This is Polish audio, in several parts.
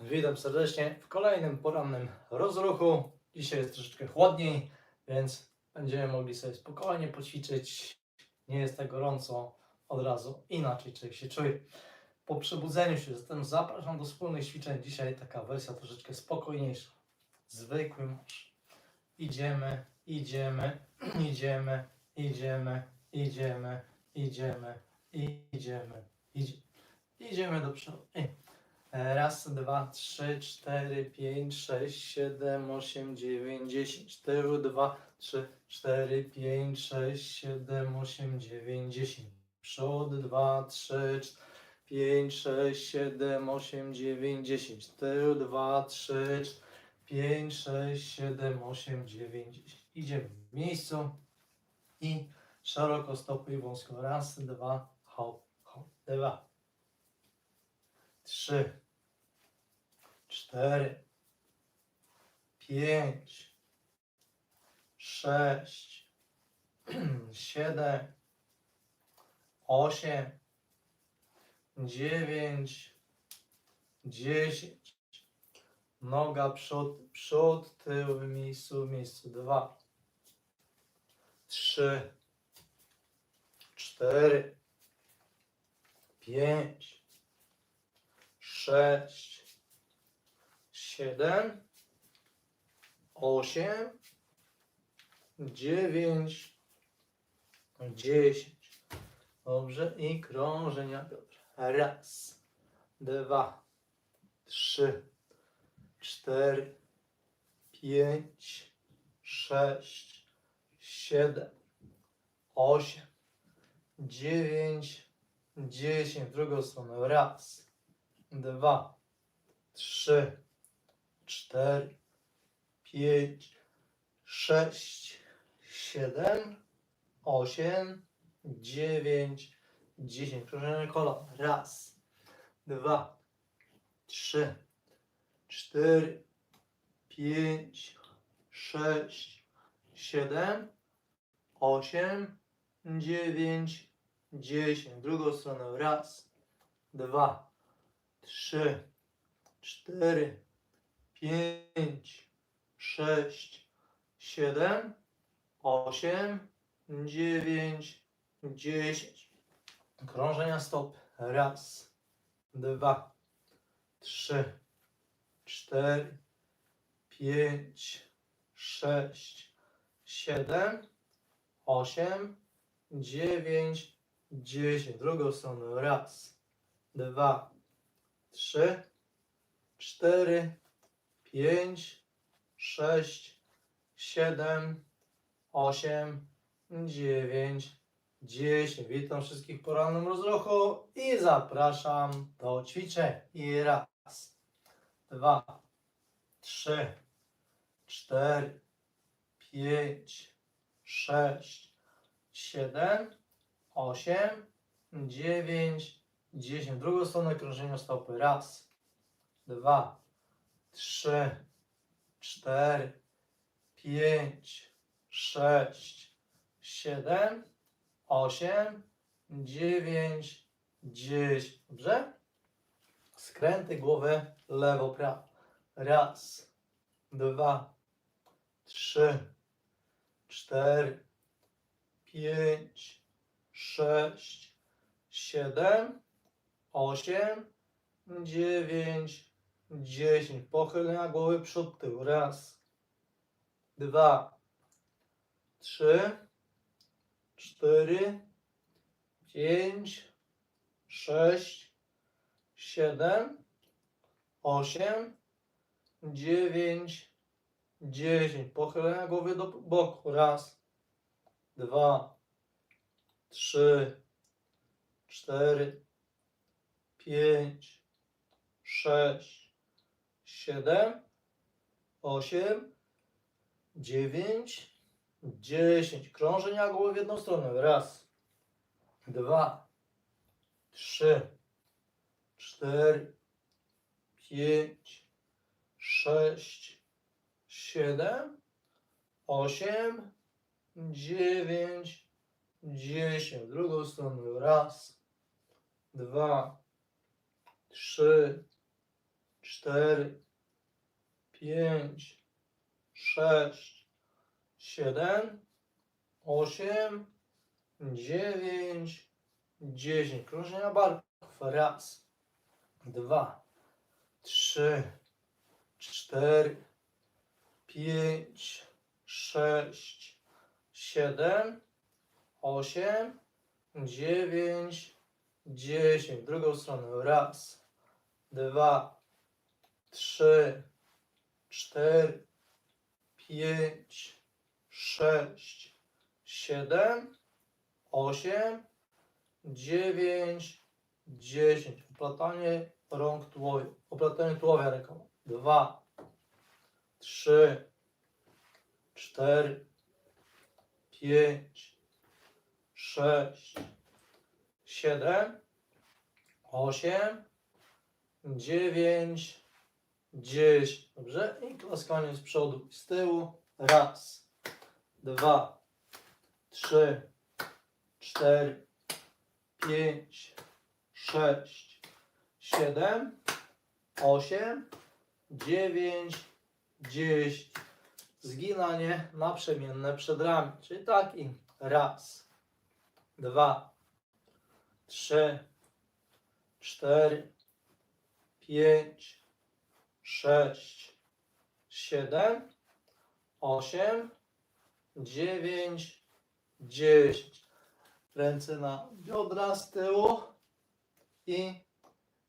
Witam serdecznie w kolejnym porannym rozruchu. Dzisiaj jest troszeczkę chłodniej, więc będziemy mogli sobie spokojnie poćwiczyć. Nie jest tak gorąco, od razu inaczej człowiek się czuje. Po przebudzeniu się zatem zapraszam do wspólnych ćwiczeń. Dzisiaj taka wersja troszeczkę spokojniejsza. Zwykły marsz. Idziemy, idziemy, idziemy, idziemy, idziemy, idziemy, idziemy, idziemy. Idziemy do przodu. I Raz, dwa, trzy, cztery, pięć, sześć, siedem, osiem, dziewięć, dziesięć. Tył, dwa, trzy, cztery, pięć, sześć, siedem, osiem, dziewięć, dziesięć. Przód, dwa, trzy, pięć, sześć, siedem, osiem, dziewięć, dziesięć. Dwa, trzy, pięć, sześć, siedem, osiem, dziewięć, dziesięć. Idziemy w miejscu i szeroko stopy i wąsko. Raz, dwa, hop, hop, dwa trzy, cztery, pięć, sześć, siedem, osiem, dziewięć, dziesięć. Noga przód, przód, tył w miejscu, w miejscu dwa, trzy, cztery, pięć, sześć, siedem, osiem, dziewięć, dziesięć. Dobrze. I krążenia biodra. Raz, dwa, trzy, cztery, pięć, sześć, siedem, osiem, dziewięć, dziesięć. Drugą stronę. Raz, dwa, trzy, cztery, pięć, sześć, siedem, osiem, dziewięć, dziesięć. Proszę kolana. Raz, dwa, trzy, cztery, pięć, sześć, siedem, osiem, dziewięć, dziesięć. Drugą stronę. Raz, dwa, trzy, cztery, pięć, sześć, siedem, osiem, dziewięć, dziesięć. Krążenia stop. Raz, dwa, trzy, cztery, pięć, sześć, siedem, osiem, dziewięć, dziesięć. Drugą stronę. Raz, dwa, trzy, cztery, pięć, sześć, siedem, osiem, dziewięć, dziesięć. Witam wszystkich porannym rozruchu i zapraszam do ćwiczeń. I raz, dwa, trzy, cztery, pięć, sześć, siedem, osiem, dziewięć, 10. W drugą stronę krążenia stopy. Raz, dwa, trzy, cztery, pięć, sześć, siedem, osiem, dziewięć, dziesięć. Dobrze? Skręty głowy lewo, prawo. Raz, dwa, trzy, cztery, pięć, sześć, siedem, osiem, dziewięć, dziesięć. Pochylenia głowy przód, tył. Raz, dwa, trzy, cztery, pięć, sześć, siedem, osiem, dziewięć, dziesięć. Pochylenia głowy do boku. Raz, dwa, trzy, cztery, pięć, sześć, siedem, osiem, dziewięć, dziesięć. Krążenia głowy w jedną stronę. Raz, dwa, trzy, cztery, pięć, sześć, siedem, osiem, dziewięć, dziesięć. Drugą stronę. Raz, dwa, trzy, cztery, pięć, sześć, siedem, osiem, dziewięć, dziesięć. Krążenia barków. Raz, dwa, trzy, cztery, pięć, sześć, siedem, osiem, dziewięć, dziesięć. W drugą stronę. Raz, dwa, trzy, cztery, pięć, sześć, siedem, osiem, dziewięć, dziesięć. Uplatanie rąk tułowia. Uplatanie tułowia ręką. Dwa, trzy, cztery, pięć, sześć, siedem, osiem, dziewięć, dziesięć. Dobrze? I klaskanie z przodu i z tyłu. Raz, dwa, trzy, cztery, pięć, sześć, siedem, osiem, dziewięć, dziesięć. Zginanie naprzemienne przed ramię. Czyli tak i raz, dwa, trzy, cztery, pięć, sześć, siedem, osiem, dziewięć, dziesięć. Ręce na biodra z tyłu i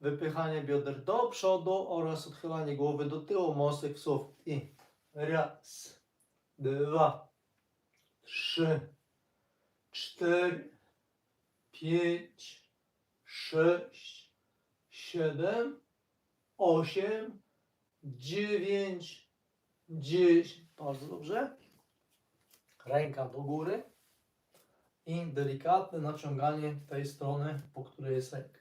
wypychanie bioder do przodu oraz odchylanie głowy do tyłu, mostek w sufit. I raz, dwa, trzy, cztery, pięć, sześć, siedem, osiem, dziewięć, dziesięć. Bardzo dobrze. Ręka do góry i delikatne naciąganie tej strony, po której jest ręka.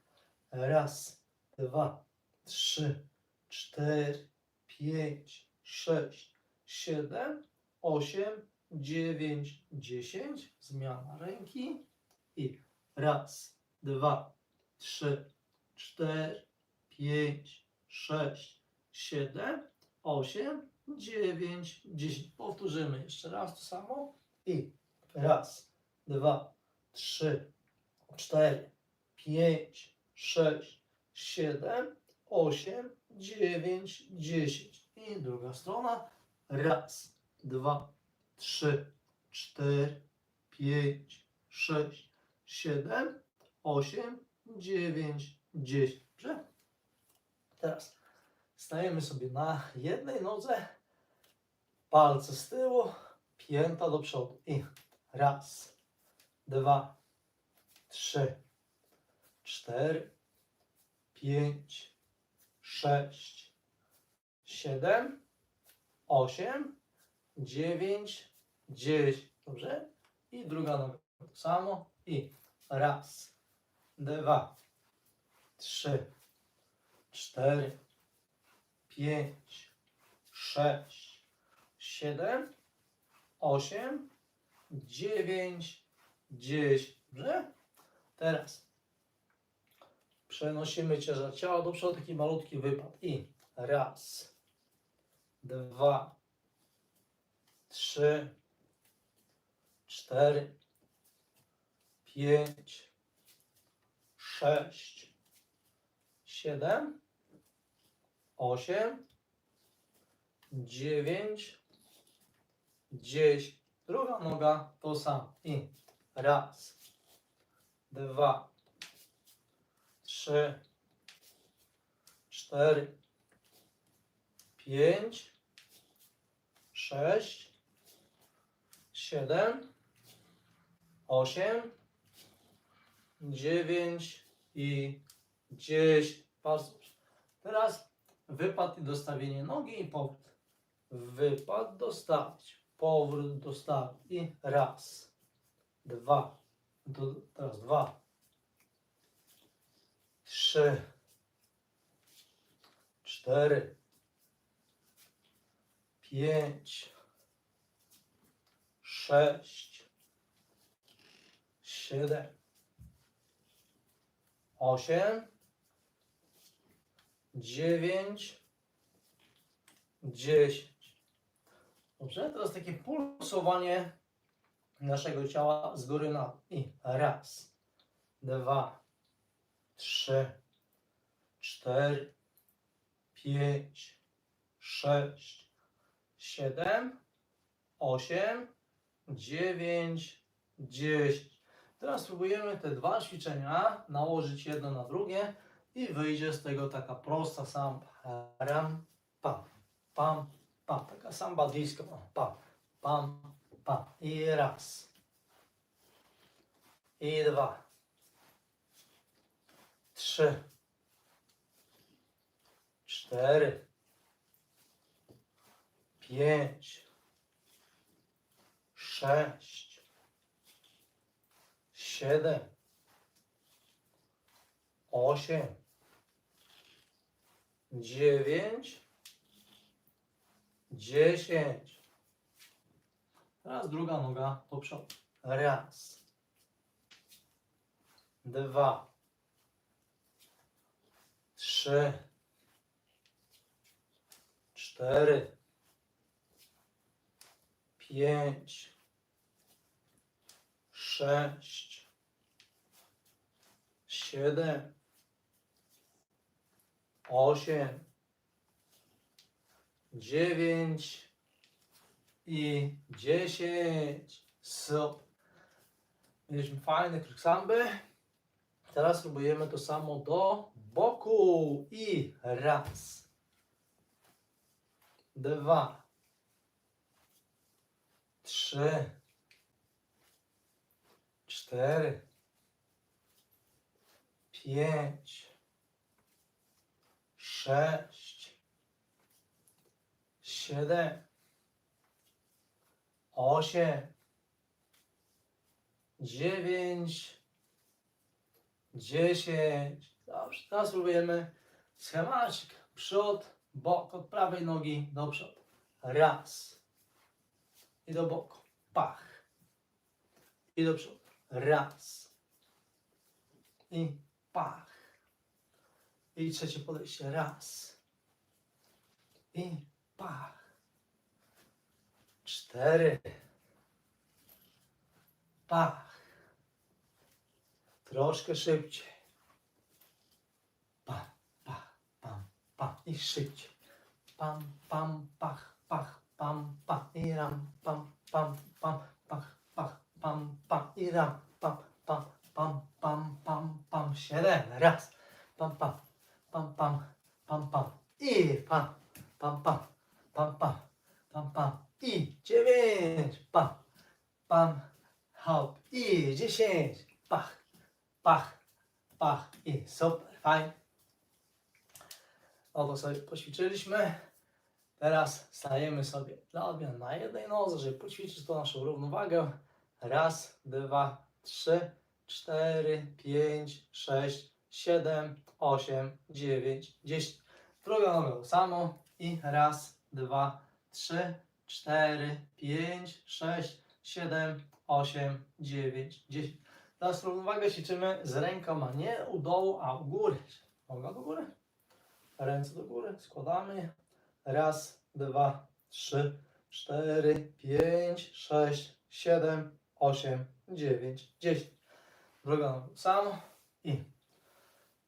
Raz, dwa, trzy, cztery, pięć, sześć, siedem, osiem, dziewięć, dziesięć. Zmiana ręki i raz, dwa, trzy, cztery, pięć, sześć, siedem, osiem, dziewięć, dziesięć. Powtórzymy jeszcze raz to samo i raz, dwa, trzy, cztery, pięć, sześć, siedem, osiem, dziewięć, dziesięć. I druga strona. Raz, dwa, trzy, cztery, pięć, sześć, siedem, osiem, dziewięć, dziesięć. Dobrze? Teraz stajemy sobie na jednej nodze, palce z tyłu, pięta do przodu. I raz, dwa, trzy, cztery, pięć, sześć, siedem, osiem, dziewięć, dziesięć. Dobrze? I druga noga. To samo. I raz, dwa, trzy, cztery, pięć, sześć, siedem, osiem, dziewięć, dziesięć. Dobrze? Teraz przenosimy ciężar ciała do przodu, taki malutki wypad. I raz, dwa, trzy, cztery, pięć, sześć, siedem, osiem, dziewięć, dziesięć. Druga noga to samo. I raz, dwa, trzy, cztery, pięć, sześć, siedem, osiem, dziewięć i. Bardzo dobrze. Teraz wypad i dostawienie nogi i powrót. Wypad, dostawić. Powrót, dostawić. I raz, dwa, do, teraz dwa, trzy, cztery, pięć, sześć, siedem, osiem, dziewięć, dziesięć. Dobrze, teraz takie pulsowanie naszego ciała z góry na. I raz, dwa, trzy, cztery, pięć, sześć, siedem, osiem, dziewięć, dziesięć. Teraz spróbujemy te dwa ćwiczenia nałożyć jedno na drugie i wyjdzie z tego taka prosta samba. Ram, pam, pam, pam. Taka samba disco. Pam, pam, pam. I raz. I dwa. Trzy. Cztery. Pięć. Sześć. Siedem. Osiem. Dziewięć. Dziesięć. Teraz druga noga do przodu. Raz. Dwa. Trzy. Cztery. Pięć. Sześć. Siedem. Osiem. Dziewięć. I dziesięć. Super. Mieliśmy fajny samby. Teraz spróbujemy to samo do boku. I raz. Dwa. Trzy. Cztery. Pięć. Sześć. Siedem. Osiem. Dziewięć. Dziesięć. Dobrze, teraz spróbujemy schemacik. Przód, bok, od prawej nogi do przodu. Raz. I do boku. Pach. I do przodu. Raz. I pach. I trzecie podejście. Raz. I pach. Cztery. Pach. Troszkę szybciej. Pam, pach, pam, pam. I szybciej. Pam, pam, pach, pach, pam, pam. I ram, pam, pam, pam, pach, pach, pam, pam. I ram, pam. Siedem. Raz. Pam, pam, pam, pam, pam, pam. I pam, pam, pam, pam, pam, pam, pam. I dziewięć. Pam, pam, hop. I dziesięć. Pach, pach, pach. I super, fajnie. Oto sobie poćwiczyliśmy. Teraz stajemy sobie dla odmian na jednej nodze, żeby poćwiczyć tą naszą równowagę. Raz, dwa, trzy, cztery, pięć, sześć, siedem, osiem, dziewięć, dziesięć. Druga noga to samo. I raz, dwa, trzy, cztery, pięć, sześć, siedem, osiem, dziewięć, dziesięć. Teraz równowagę ćwiczymy z rękoma nie u dołu, a u góry. Noga do góry. Ręce do góry. Składamy. Raz, dwa, trzy, cztery, pięć, sześć, siedem, osiem, dziewięć, dziesięć. To samo. I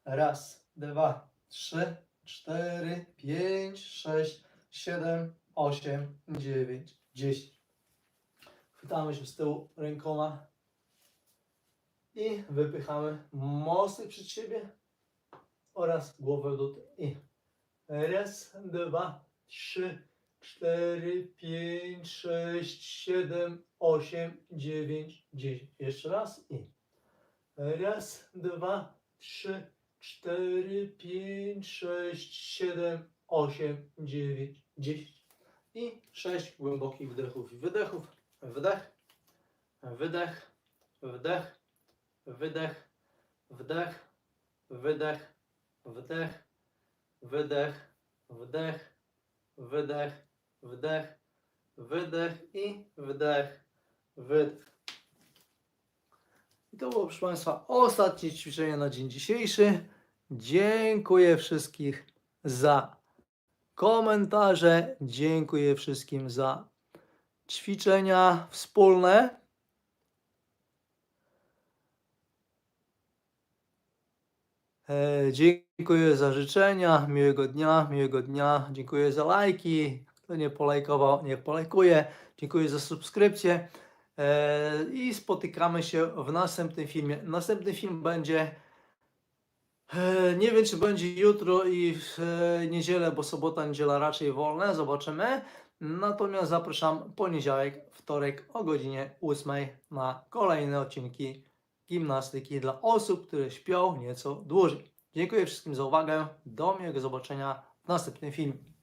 raz, dwa, trzy, cztery, pięć, sześć, siedem, osiem, dziewięć, dziesięć. Chwytamy się z tyłu rękoma i wypychamy mocno przed siebie oraz głowę do tyłu. I raz, dwa, trzy, cztery, pięć, sześć, siedem, osiem, dziewięć, dziesięć. Jeszcze raz i raz, dwa, trzy, cztery, pięć, sześć, siedem, osiem, dziewięć, dziesięć. I sześć głębokich wdechów. I wydechów. Wdech, wydech, wdech, wydech, wdech, wydech, wdech, wydech, wdech, wydech, wdech, wydech. I wdech, wydech. To było, proszę Państwa, ostatnie ćwiczenie na dzień dzisiejszy. Dziękuję wszystkich za komentarze. Dziękuję wszystkim za ćwiczenia wspólne. E, Dziękuję za życzenia, miłego dnia, miłego dnia. Dziękuję za lajki. Kto nie polajkował, niech polajkuje. Dziękuję za subskrypcję. E, I spotykamy się w następnym filmie. Następny film będzie. e, Nie wiem, czy będzie jutro i w e, niedzielę, bo sobota, niedziela raczej wolne. Zobaczymy. Natomiast zapraszam poniedziałek, wtorek o godzinie 8 na kolejne odcinki gimnastyki dla osób, które śpią nieco dłużej. Dziękuję wszystkim za uwagę. Do miłego zobaczenia w następnym filmie.